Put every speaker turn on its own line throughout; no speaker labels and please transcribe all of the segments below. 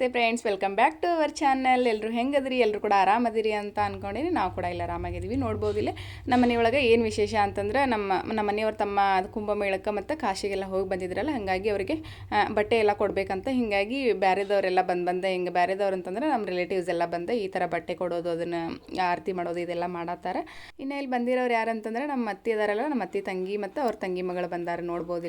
ನಮಸ್ತೆ friends welcome back to our channel ಎಲ್ಲರೂ ಹೆಂಗದ್ರಿ? ಎಲ್ಲರೂ ಕೂಡ ಆರಾಮದಿರಿ ಅಂತ ಅನ್ಕೊಂಡಿನಿ. ನಾವು ಕೂಡ ಇಲ್ಲ ಆರಾಮಾಗಿದ್ದೀವಿ ನೋಡ್ಬೋದಿಲ್ಲ ನಮ್ಮ ಮನೆಯೊಳಗೆ ಏನು ವಿಶೇಷ ಅಂತಂದ್ರೆ ನಮ್ಮ ನಮ್ಮ ಮನೆಯವ್ರು ತಮ್ಮ ಕುಂಭಮೇಳಕ್ಕೆ ಮತ್ತು ಕಾಶಿಗೆಲ್ಲ ಹೋಗಿ ಬಂದಿದ್ರಲ್ಲ, ಹಾಗಾಗಿ ಅವರಿಗೆ ಬಟ್ಟೆ ಎಲ್ಲ ಕೊಡಬೇಕಂತ ಹೀಗಾಗಿ ಬೇರೆದವರೆಲ್ಲ ಬಂದು ಬಂದೆ. ಹಿಂಗೆ ಬೇರೆದವ್ರು ಅಂತಂದ್ರೆ ನಮ್ಮ ರಿಲೇಟಿವ್ಸ್ ಎಲ್ಲ ಬಂದೆ. ಈ ಥರ ಬಟ್ಟೆ ಕೊಡೋದು, ಅದನ್ನು ಆರತಿ ಮಾಡೋದು, ಇದೆಲ್ಲ ಮಾಡತ್ತಾರೆ. ಇನ್ನು ಇಲ್ಲಿ ಬಂದಿರೋರು ಯಾರು ಅಂತಂದ್ರೆ ನಮ್ಮ ಅತ್ತೆ ಅದಾರಲ್ಲ ನಮ್ಮ ಅತ್ತೆ ತಂಗಿ ಮತ್ತು ಅವ್ರ ತಂಗಿ ಮಗಳು ಬಂದಾರ ನೋಡ್ಬೋದು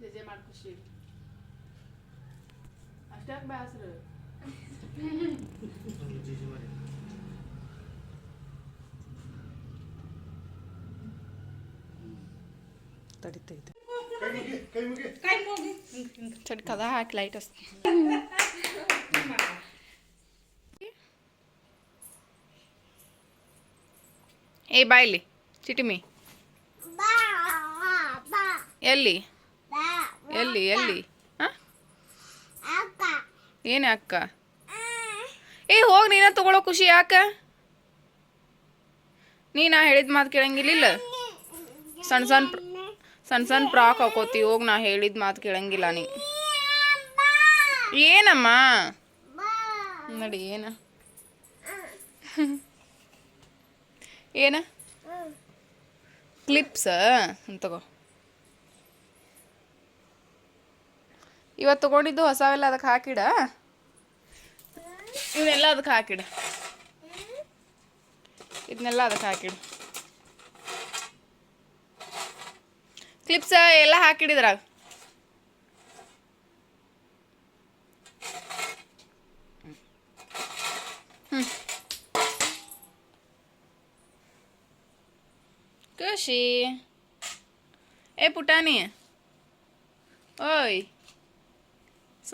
ಜಜೆ ಮಾಡಿ ಖುಷಿ ಅಷ್ಟಾಕ್ ಬ್ಯಾಸ್ರು
ತಡಿತೈತೆ
ಚಟ್ ಕದ ಹಾಕಿ ಲೈಟ್ ಹಸ್ ಏ ಬಾಯ್ಲಿ ಚಿಟಿಮಿ ಎಲ್ಲಿ ಎಲ್ಲಿ ಎಲ್ಲಿ? ಹಾಂ? ಏನು ಅಕ್ಕ? ಏ ಹೋಗಿ ನೀನ ತಗೊಳ್ಳೋ ಖುಷಿ ಯಾಕ? ನೀ ನಾ ಹೇಳಿದ ಮಾತು ಕೇಳಂಗಿಲ್ಲ ಸಣ್ಣ ಸಣ್ಣ ಸಣ್ಣ ಸಣ್ಣ ಫ್ರಾಕ್ ಹಾಕೋತಿ ಹೋಗಿ ನಾ ಹೇಳಿದ ಮಾತು ಕೇಳಂಗಿಲ್ಲ ನೀ. ಏನಮ್ಮ? ನೋಡಿ ಏನ? ಏನ? ಕ್ಲಿಪ್ಸ? ತಗೋ. ಇವತ್ತು ತಗೊಂಡಿದ್ದು ಹೊಸವೆಲ್ಲ ಅದಕ್ಕೆ ಹಾಕಿಡ? ಇವನ್ನೆಲ್ಲ ಅದಕ್ಕೆ ಹಾಕಿಡ. ಇದನ್ನೆಲ್ಲ ಅದಕ್ಕೆ ಹಾಕಿಡು. ಕ್ಲಿಪ್ಸ ಎಲ್ಲ ಹಾಕಿಡಿದ್ರಾಗ ಖುಷಿ. ಏ ಪುಟಾಣಿ. ಓಯ್.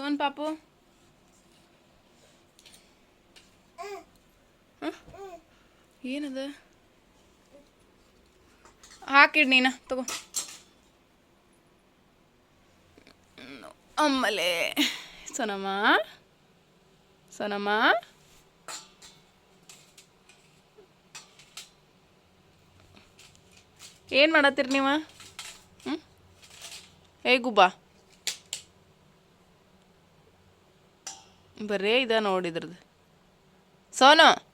ಸೋನ್ ಪಾಪು? ಏನದ ಹಾಕಿಡ್ ನೀನ ತಗೋ ಅಮ್ಮಲೇ ಸೋನಮ್ಮ ಸೋನಮ್ಮ ಏನು ಮಾಡತ್ತೀರಿ ನೀವು ಹ್ಞೂ ಏ ಬರೇ ಇದ ನೋಡಿದ್ರದ್ದು ಸೋನು?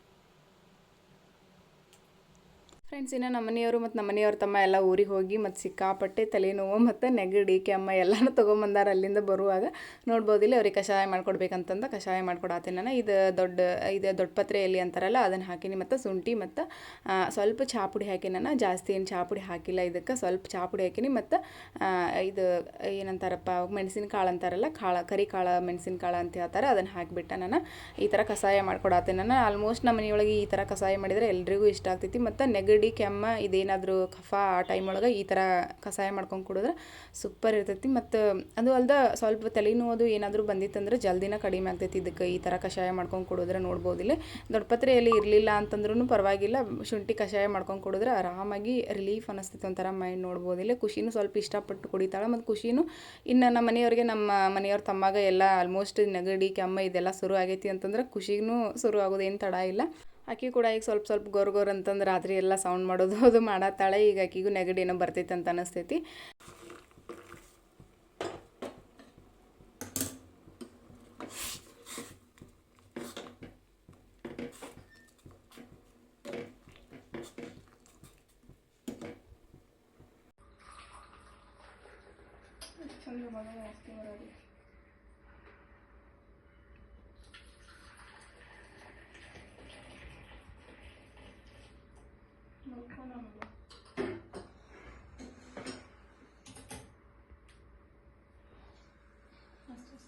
ಫ್ರೆಂಡ್ಸ್ ಇನ್ನು ನಮ್ಮ ಮನೆಯವರು ಮತ್ತು ನಮ್ಮ ತಮ್ಮ ಎಲ್ಲ ಊರಿಗೆ ಹೋಗಿ ಮತ್ತು ಸಿಕ್ಕಾಪಟ್ಟೆ ತಲೆನೋವು ಮತ್ತು ನೆಗಡಿ, ಕೆಮ್ಮ ಎಲ್ಲನೂ ತೊಗೊಂಬಂದಾರ ಅಲ್ಲಿಂದ ಬರುವಾಗ ನೋಡ್ಬೋದಿಲ್ಲ ಅವ್ರಿಗೆ ಕಷಾಯ ಮಾಡ್ಕೊಡ್ಬೇಕಂತಂದು ಕಷಾಯ ಮಾಡ್ಕೊಡತ್ತೀನಿ ನಾನು. ಇದು ದೊಡ್ಡ ಇದು ದೊಡ್ಡ ಪತ್ರೆ ಅಂತಾರಲ್ಲ ಅದನ್ನು ಹಾಕೀನಿ ಮತ್ತು ಶುಂಠಿ ಮತ್ತು ಸ್ವಲ್ಪ ಚಾಪುಡಿ ಹಾಕಿ ನಾನು. ಜಾಸ್ತಿ ಏನು ಚಾಪುಡಿ ಹಾಕಿಲ್ಲ ಇದಕ್ಕೆ. ಸ್ವಲ್ಪ ಚಾಪುಡಿ ಹಾಕಿನಿ ಮತ್ತು ಇದು ಏನಂತಾರಪ್ಪ ಮೆಣಸಿನ ಕಾಳು ಅಂತಾರಲ್ಲ, ಕಾಳು, ಕರಿ ಕಾಳು ಮೆಣಸಿನ ಕಾಳು ಅಂತ ಹೇಳ್ತಾರೆ ಅದನ್ನು ಹಾಕಿಬಿಟ್ಟು ನಾನು. ಈ ಥರ ಕಷಾಯ ಮಾಡ್ಕೊಡತ್ತೀನಿ ನಾನು. ಆಲ್ಮೋಸ್ಟ್ ನಮ್ಮ ಮನೆಯೊಳಗೆ ಈ ಥರ ಕಷಾಯ ಮಾಡಿದರೆ ಎಲ್ರಿಗೂ ಇಷ್ಟ ಆಗ್ತೈತಿ. ಮತ್ತು ನೆಗಡಿ ಕೆಮ್ಮ ಇದೇನಾದರೂ ಕಫ ಆ ಟೈಮ್ ಒಳಗೆ ಈ ಥರ ಕಷಾಯ ಮಾಡ್ಕೊಂಡು ಕುಡಿದ್ರೆ ಸೂಪರ್ ಇರ್ತೈತಿ. ಮತ್ತು ಅದು ಅಲ್ದ ಸ್ವಲ್ಪ ತಲೆನೋವು ಏನಾದರೂ ಬಂದಿತ್ತಂದ್ರೆ ಜಲ್ದಿನ ಕಡಿಮೆ ಆಗ್ತೈತಿ. ಇದಕ್ಕೆ ಈ ಥರ ಕಷಾಯ ಮಾಡ್ಕೊಂಡು ಕುಡಿದ್ರೆ ನೋಡ್ಬೋದಿಲ್ಲ. ದೊಡ್ಡಪತ್ರೆಯಲ್ಲಿ ಇರಲಿಲ್ಲ ಅಂತಂದ್ರೂ ಪರವಾಗಿಲ್ಲ. ಶುಂಠಿ ಕಷಾಯ ಮಾಡ್ಕೊಂಡು ಕುಡಿದ್ರೆ ಆರಾಮಾಗಿ ರಿಲೀಫ್ ಅನ್ನಿಸ್ತೈತಿ ಒಂಥರ ಮೈಂಡ್ ನೋಡ್ಬೋದಿಲ್ಲ. ಖುಷಿನೂ ಸ್ವಲ್ಪ ಇಷ್ಟಪಟ್ಟು ಕುಡಿತಾಳೆ. ಮತ್ತು ಖುಷಿನೂ ಇನ್ನು ನಮ್ಮ ಮನೆಯವ್ರಿಗೆ ನಮ್ಮ ಮನೆಯವ್ರ ತಮ್ಮಾಗ ಎಲ್ಲ ಆಲ್ಮೋಸ್ಟ್ ನೆಗಡಿ, ಕೆಮ್ಮ ಇದೆಲ್ಲ ಶುರು ಆಗೈತಿ ಅಂತಂದ್ರೆ ಖುಷಿನೂ ಶುರು ಆಗೋದೇನು ತಡ ಇಲ್ಲ. ಆಕಿ ಕೂಡ ಈಗ ಸ್ವಲ್ಪ ಸ್ವಲ್ಪ ಗೊರ್ ಗೊರ್ ಅಂತಂದ್ರೆ ರಾತ್ರಿ ಎಲ್ಲ ಸೌಂಡ್ ಮಾಡೋದು, ಅದು ಮಾಡತ್ತಾಳೆ. ಈಗ ಆಕಿಗೂ ನೆಗಡಿ ಏನೋ ಬರ್ತೈತೆ ಅಂತ ಅನಿಸ್ತೈತಿ.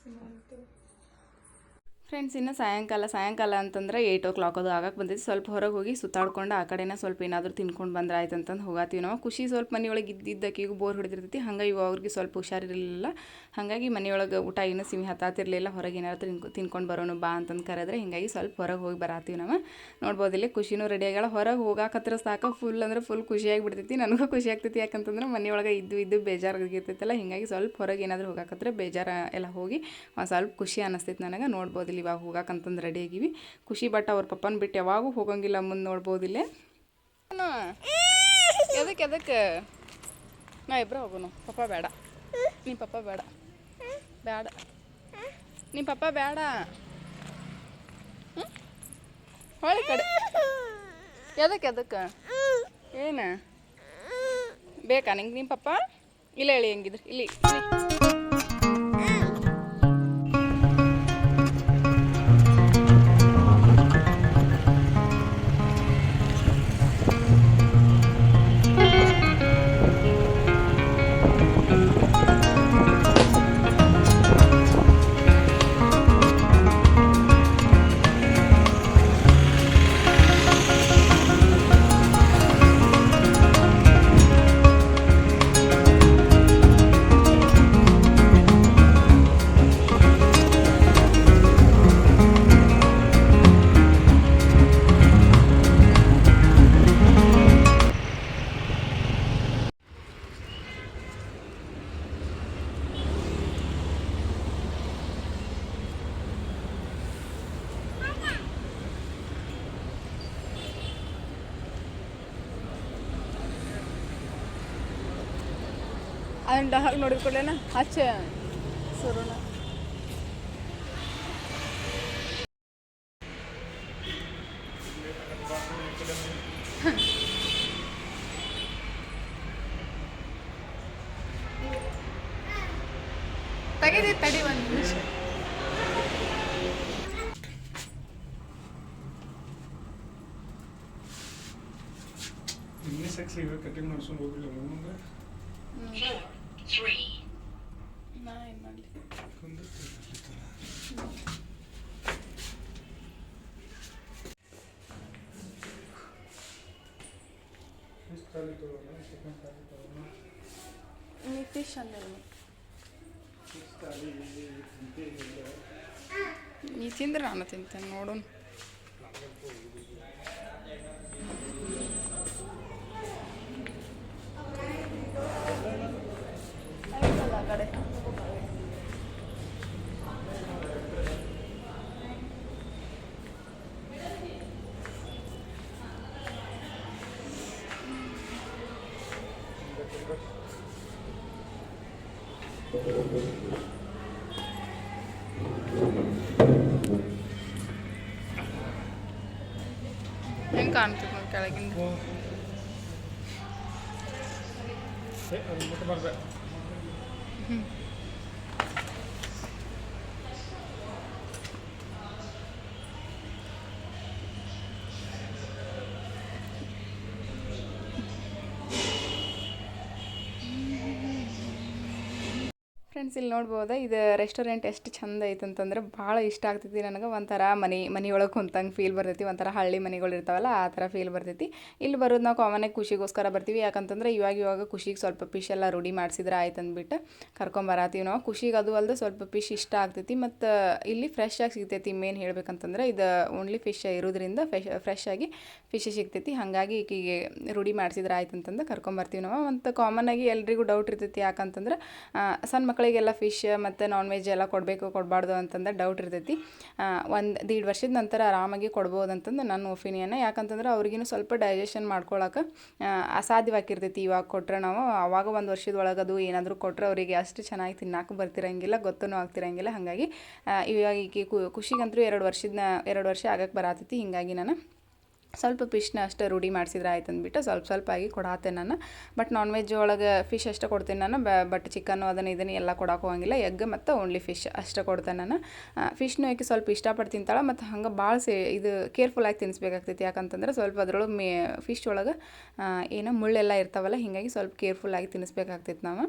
什么？对。ಫ್ರೆಂಡ್ಸ್ ಇನ್ನು ಸಾಯಂಕಾಲ ಸಾಯಂಕಾಲ ಅಂತಂದ್ರೆ ಏಯ್ಟ್ ಓ ಕ್ಲಾಕ್ ಅದು ಆಗಕ್ಕೆ ಬಂದಿದ್ದು ಸ್ವಲ್ಪ ಹೊರಗೆ ಹೋಗಿ ಸುತ್ತಾಡ್ಕೊಂಡು ಆ ಕಡೆನ ಸ್ವಲ್ಪ ಏನಾದರೂ ತಿನ್ಕೊಂಡು ಬಂದ್ರೆ ಆಯ್ತು ಅಂತಂದು ಹೋಗಾತೀವಿ ನಾವು. ಖುಷಿ ಸ್ವಲ್ಪ ಮನೆಯೊಳಗೆ ಇದ್ದಿದ್ದಕ್ಕಿಗೂ ಬೋರ್ ಹೊಡೆದಿರ್ತೈತಿ. ಹಂಗೆ ಇವು ಅವ್ರಿಗೆ ಸ್ವಲ್ಪ ಹುಷಾರಿರಲಿಲ್ಲ. ಹಾಗಾಗಿ ಮನೆಯೊಳಗೆ ಊಟ ಏನು ಸಿಮಿ ಹತ್ತಾತಿರಲಿಲ್ಲ ಹೊರಗೆ ಏನಾದ್ರು ತಿನ್ಕೊ ತಿನ್ಕೊಂಡು ಬರೋಣ ಬಾ ಅಂತಂದು ಕರೆದ್ರೆ ಹಿಂಗಾಗಿ ಸ್ವಲ್ಪ ಹೊರಗೆ ಹೋಗಿ ಬರಾತೀವಿ ನಾವು. ನೋಡ್ಬೋದು ಇಲ್ಲಿ ಖುಷಿನೂ ರೆಡಿ ಆಗ್ಯಾಳ ಹೊರಗೆ ಹೋಗಾಕತ್ರ ಸಾಕ. ಫುಲ್ ಅಂದ್ರೆ ಫುಲ್ ಖುಷಿಯಾಗಿ ಬಿಡ್ತೈತಿ ನನಗೂ ಖುಷಿ ಆಗ್ತೈತಿ. ಯಾಕಂತಂದ್ರೆ ಮನೆಯೊಳಗೆ ಇದ್ದು ಇದ್ದು ಬೇಜಾರಾಗಿರ್ತೈತಲ್ಲ. ಹಿಂಗಾಗಿ ಸ್ವಲ್ಪ ಹೊರಗೆ ಏನಾದರೂ ಹೋಗಾಕತ್ರ ಬೇಜಾರ ಎಲ್ಲ ಹೋಗಿ ಸ್ವಲ್ಪ ಖುಷಿ ಅನ್ನಿಸ್ತೈತಿ ನನಗೆ. ನೋಡ್ಬೋದು ಇಲ್ಲಿ ಇವಾಗ ಹೋಗಕ್ಕಂತಂದು ರೆಡಿ ಆಗಿವಿ. ಖುಷಿ ಬಟ್ ಅವ್ರ ಪಪ್ಪನ ಬಿಟ್ಟು ಯಾವಾಗೂ ಹೋಗಂಗಿಲ್ಲ, ಮುಂದೆ ನೋಡ್ಬೋದಿಲ್ಲೇ ಎದಕ್ಕೆ ಎದಕ್ಕೆ ನಾ ಇಬ್ಬರು ಹೋಗೋನು. ಪಪ್ಪ ಬೇಡ. ನಿಮ್ಮ ಪಪ್ಪ ಬೇಡ. ಬೇಡ. ನಿಮ್ಮ ಪಪ್ಪ ಬೇಡ. ಹೊಳೆ ಕಡೆ. ಎದಕ್ಕೆ ಎದಕ್ಕೆ ಏನು? ಬೇಕಾ ನಿಂಗೆ ನಿಮ್ಮ ಪಪ್ಪ? ಇಲ್ಲ ಹೇಳಿ ಹೆಂಗಿದ್ರು. ಇಲ್ಲಿ. ಅದನ್ನ ಹಾಗೆ ನೋಡಿದ ಕೂಡಲೇನ ಹಚ್ಚ ಸುರುಣ. ತೆಗೆದಿ, ತಡಿ ಒಂದು ನಿಮಿಷ.
ಸೆಕ್ಸ್ ಇವೆ ಕಟಿಂಗ್ ಮಾಡ್ಸ್ಕೊಂಡು ಹೋಗಿಲ್ಲ ಮುಂದೆ
ನಾ ಏನು ಮಾಡಲಿ
ಖಾಲಿ ಚಿಕನ್
ಫಿಶ್ ಅಂದ್ರೆ.
ಫಿಶ್
ನೀ ತಿಂದ್ರೆ ನಾನು ತಿಂತೇನೆ ನೋಡೋಣ. ಹೆಂಗೆ ಕಾಣ್ತದೆ ನೋಡಿ ಕೆಳಗಿಂದ?
ಏ
ಇಲ್ಲಿ ನೋಡ್ಬೋದು, ಇದು ರೆಸ್ಟೋರೆಂಟ್ ಎಷ್ಟು ಚಂದ ಐತೆ ಅಂತಂದ್ರೆ ಭಾಳ ಇಷ್ಟ ಆಗ್ತೈತಿ ನನಗೆ. ಒಂಥರ ಮನೆ, ಮನೆಯೊಳಗೆ ಕುಂತಂಗೆ ಫೀಲ್ ಬರ್ತೈತಿ. ಒಂಥರ ಹಳ್ಳಿ ಮನೆಗಳು ಇರ್ತಾವಲ್ಲ, ಆ ಥರ ಫೀಲ್ ಬರ್ತೈತಿ. ಇಲ್ಲಿ ಬರೋದು ನಾವು ಕಾಮನಾಗಿ ಖುಷಿಗೋಸ್ಕರ ಬರ್ತೀವಿ. ಯಾಕಂತಂದ್ರೆ ಇವಾಗ ಇವಾಗ ಖುಷಿಗೆ ಸ್ವಲ್ಪ ಪಿಶ್ ಎಲ್ಲ ರೂಢಿ ಮಾಡಿಸಿದ್ರೆ ಆಯ್ತು ಅಂದ್ಬಿಟ್ಟು ಕರ್ಕೊಂಬರತ್ತೀವಿ ನಾವು. ಖುಷಿಗೆ ಅದು ಅಲ್ಲದೆ ಸ್ವಲ್ಪ ಫಿಶ್ ಇಷ್ಟ ಆಗ್ತೈತಿ. ಮತ್ತು, ಇಲ್ಲಿ ಫ್ರೆಶ್ ಆಗಿ ಸಿಗ್ತೈತಿ ಮೇನ್ ಹೇಳ್ಬೇಕಂತಂದ್ರೆ ಇದು ಓನ್ಲಿ ಫಿಶ್ ಇರೋದ್ರಿಂದ ಫ್ರೆಶ್ ಫ್ರೆಶ್ ಆಗಿ ಫಿಶ್ ಸಿಗ್ತೈತಿ. ಹಾಗಾಗಿ ಈಕಿಗೆ ರೂಢಿ ಮಾಡಿಸಿದ್ರೆ ಆಯ್ತು ಅಂತಂದು ಕರ್ಕೊಂಬರ್ತೀವಿ ನಾವು. ಮತ್ತು ಕಾಮನ್ ಆಗಿ ಎಲ್ರಿಗೂ ಡೌಟ್ ಇರ್ತೈತಿ ಯಾಕಂತಂದ್ರೆ ಸಣ್ಣ ಮಕ್ಕಳಿಗೆಲ್ಲ ಫಿಶ್ ಮತ್ತು ನಾನ್ ವೆಜ್ ಎಲ್ಲ ಕೊಡಬೇಕು, ಕೊಡಬಾರ್ದು ಅಂತಂದ್ರೆ ಡೌಟ್ ಇರ್ತೈತಿ. ಒಂದು ದೀಡ್ ವರ್ಷದ ನಂತರ ಆರಾಮಾಗಿ ಕೊಡ್ಬೋದು ಅಂತಂದು ನನ್ನ ಒಪಿನಿಯನ್ ಯಾಕಂತಂದ್ರೆ ಅವ್ರಿಗಿನ್ನೂ ಸ್ವಲ್ಪ ಡೈಜೆಷನ್ ಮಾಡ್ಕೊಳಕ್ಕೆ ಅಸಾಧ್ಯವಾಗಿರ್ತೈತಿ ಇವಾಗ ಕೊಟ್ಟರೆ ನಾವು. ಆವಾಗ ಒಂದು ವರ್ಷದೊಳಗೆ ಅದು ಏನಾದರೂ ಕೊಟ್ಟರೆ ಅವರಿಗೆ ಅಷ್ಟು ಚೆನ್ನಾಗಿ ತಿನ್ನಾಕು ಬರ್ತಿರಂಗಿಲ್ಲ ಗೊತ್ತೂ ಆಗ್ತಿರಂಗಿಲ್ಲ. ಹಾಗಾಗಿ ಇವಾಗ ಕು- ಖುಷಿಗಂತೂ ಎರಡು ವರ್ಷದ ಎರಡು ವರ್ಷ ಆಗಕ್ಕೆ ಬರತೈತಿ. ಹಿಂಗಾಗಿ ನಾನು ಸ್ವಲ್ಪ ಫಿಶ್ನ ಅಷ್ಟೇ ರೂಢಿ ಮಾಡಿಸಿದ್ರೆ ಆಯ್ತು ಅಂದ್ಬಿಟ್ಟು ಸ್ವಲ್ಪ ಸ್ವಲ್ಪ ಆಗಿ ಕೊಡಾತೆ ನಾನು. ಬಟ್ ನಾನ್ ವೆಜ್ ಒಳಗೆ ಫಿಶ್ ಅಷ್ಟೇ ಕೊಡ್ತೀನಿ ನಾನು. ಬಟ್ ಚಿಕನ್ನು ಅದನ್ನು ಇದನ್ನು ಎಲ್ಲ ಕೊಡೋಕೆ ಹೋಗಂಗಿಲ್ಲ. ಎಗ್ ಮತ್ತು ಓನ್ಲಿ ಫಿಶ್ ಅಷ್ಟೇ ಕೊಡ್ತೇನೆ ನಾನು. ಫಿಶ್ನು ಆಕೆ ಸ್ವಲ್ಪ ಇಷ್ಟಪಟ್ಟು ತಿಂತಾಳೆ ಮತ್ತು ಹಂಗೆ ಭಾಳ ಸೇ ಇದು ಕೇರ್ಫುಲ್ಲಾಗಿ ತಿನ್ನಿಸ್ಬೇಕಾಗ್ತೈತಿ ಯಾಕಂತಂದ್ರೆ ಸ್ವಲ್ಪ ಅದರೊಳಗೆ ಮೇ ಫಿಶ್ ಒಳಗೆ ಏನೋ ಮುಳ್ಳೆಲ್ಲ ಇರ್ತಾವಲ್ಲ, ಹೀಗಾಗಿ ಸ್ವಲ್ಪ ಕೇರ್ಫುಲ್ಲಾಗಿ ತಿನ್ನಿಸ್ಬೇಕಾಗ್ತೈತಿ ನಾವು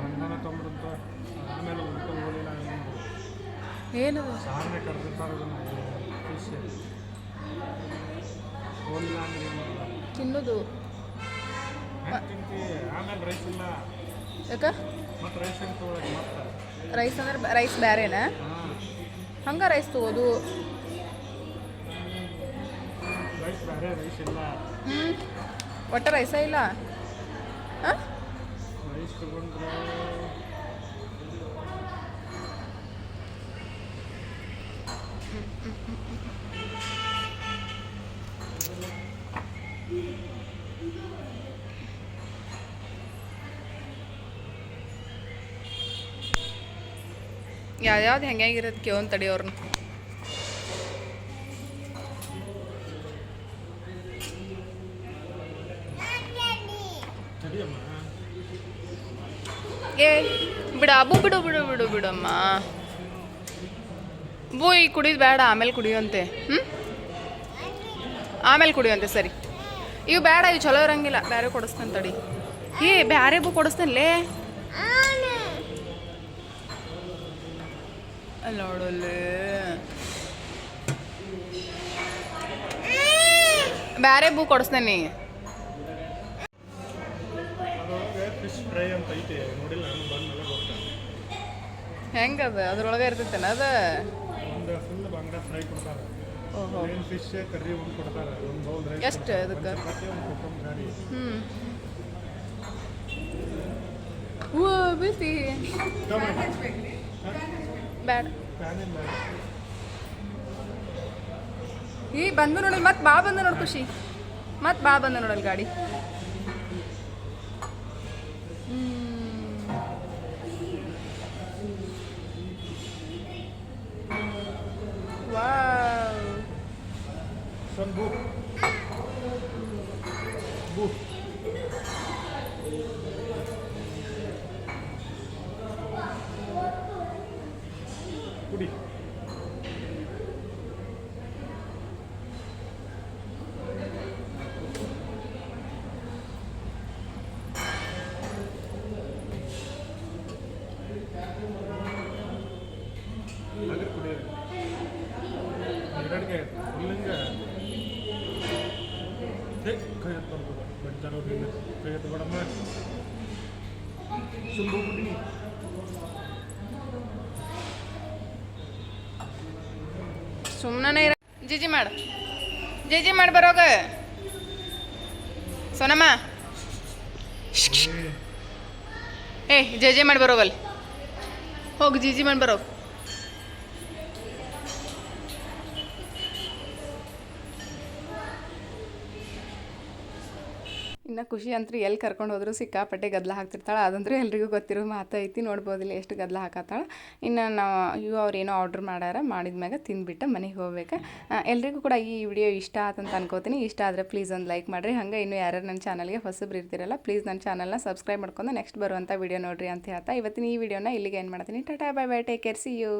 ಬಂಧನ ತೊಗೊಂಡ್ರಂತ ಆಮೇಲೆ
ಏನದು
ಸಾರನೆ ಕರೆದಿರ್ತಾರೆ ಫಿಶ್ ಓನಿಲ್ಲ ಅಂದ್ರೆ ಏನು.
ತಿನ್ನೋದು. ಯಾಕ?
ರೈಸ್
ಅಂದ್ರೆ ರೈಸ್ ಬೇರೆನಾ ಹಂಗೆ ರೈಸ್ ತಗೋದು? ಒಟ್ಟ ರೈಸ ಇಲ್ಲ? ಹಾಂ? ಯಾವ್ಯಾವ್ದು ಹೆಂಗಾಗಿರೋದು ಕೇವನ್ ತಡಿ
ಅವ್ರನ್ನ
ಏ, ಬಿಡ ಅಬ್ಬು ಬಿಡು ಬಿಡು ಬಿಡು, ಬಿಡಮ್ಮ. ಬೂ ಈಗ ಕುಡಿದು ಬೇಡ ಆಮೇಲೆ ಕುಡಿಯುವಂತೆ. ಹ್ಞೂ ಆಮೇಲೆ ಕುಡಿಯುವಂತೆ, ಸರಿ. ಇವು ಬೇಡ ಇವು ಚಲೋ ಇರಂಗಿಲ್ಲ. ಬೇರೆ ಕೊಡಿಸ್ತೇನೆ ತಡಿ. ಏ ಬೇರೆ ಬೂ ಕೊಡಿಸ್ತೇನೆ ಅಲ್ಲಿ ನೋಡಲ್ಲಿ ಬೇರೆ ಬೂ ಕೊಡಿಸ್ತೇನೆ
ಅದ್ರೊಳಗೆ ಫಿಶ್ ಫ್ರೈ ಅಂತ ಐತೆ ನೋಡಿಲ್ಲ ನಾನು ಬಂದ್ಮೇಲೆ ಗೊತ್ತ
ಹೆಂಗದ ಅದ್ರೊಳಗೆ ಇರ್ತೈತೇನ ಅದ
ಒಂದು ಫುಲ್ ಬಂಗಾರ ಫ್ರೈ ಕೊಡ್ತಾರೆ
ಓಹೋ
ಫಿಶ್ ಕರ್ರಿ ಒಂದು ಒಂದು ಬೌಲ್ ರೈಸ್
ಎಷ್ಟು ಅದಕ್ಕೆ ಹ್ಞೂ ಹೂವು ಬಿಸಿ ಬೇಡ
ಪ್ಯಾನ್ ಇಲ್ಲ
ಈ ಬಂದು ನೋಡಲ್ ಮತ್ತೆ ಬಾ ಬಂದು ನೋಡು ಖುಷಿ. ಮತ್ತೆ ಬಾ ಬಂದು ನೋಡಲ್ ಗಾಡಿ.
ಕೈ ಎತ್ತು ಬಡಮ್ಮ ಸುಂಬು
ಸುಮ್ಮನೆ ಇರ ಜಿಜಿ ಮಾಡು. ಜಿಜಿ ಮಾಡಿ ಬರೋಗ. ಸೋನಮ್ಮ. ಏ ಜೆ ಜೆ ಮಾಡಿ ಬರೋಗಲ್ಲಿ. ಹೋಗಿ ಜಿಜಿ ಮಾಡಿ ಬರೋ ಇನ್ನು ಖುಷಿ ಅಂತೂ ಎಲ್ಲಿ ಕರ್ಕೊಂಡು ಹೋದ್ರು ಸಿಕ್ಕಾಪಟ್ಟೆ ಗದ್ದಲ ಹಾಕ್ತಿರ್ತಾಳೆ. ಅದಂದ್ರೆ ಎಲ್ರಿಗೂ ಗೊತ್ತಿರೋ ಮಾತೈತಿ ನೋಡ್ಬೋದಿಲ್ಲ ಎಷ್ಟು ಗದ್ದಲ ಹಾಕತ್ತಾಳೆ. ಇನ್ನು ನಾವು ಇವು ಅವ್ರು ಏನೋ ಆರ್ಡ್ರ್ ಮಾಡ್ಯಾರ, ಮಾಡಿದ ಮ್ಯಾಗ ತಿಂದುಬಿಟ್ಟು ಮನೆಗೆ ಹೋಗ್ಬೇಕು. ಎಲ್ಲರಿಗೂ ಕೂಡ ಈ ವಿಡಿಯೋ ಇಷ್ಟ ಆತಂತ ಅನ್ಕೋತೀನಿ. ಇಷ್ಟ ಆದರೆ ಪ್ಲೀಸ್ ಒಂದು ಲೈಕ್ ಮಾಡಿರಿ. ಹಂಗೆ ಇನ್ನು ಯಾರ್ಯಾರು ನನ್ನ ಚಾನಲ್ಗೆ ಹೊಸಬ್ರು ಇರ್ತಿರಲ್ಲ ಪ್ಲೀಸ್ ನನ್ನ ಚಾನಲ್ನ ಸಬ್ಸ್ಕ್ರೈಬ್ ಮಾಡ್ಕೊಂಡು ನೆಕ್ಸ್ಟ್ ಬರುವಂಥ ವಿಡಿಯೋ ನೋಡ್ರಿ ಅಂತ ಹೇಳ್ತಾ. ಇವತ್ತಿನ ಈ ವಿಡಿಯೋನ ಇಲ್ಲಿಗೆ ಏನು ಮಾಡ್ತೀನಿ. Tata bye bye take care see you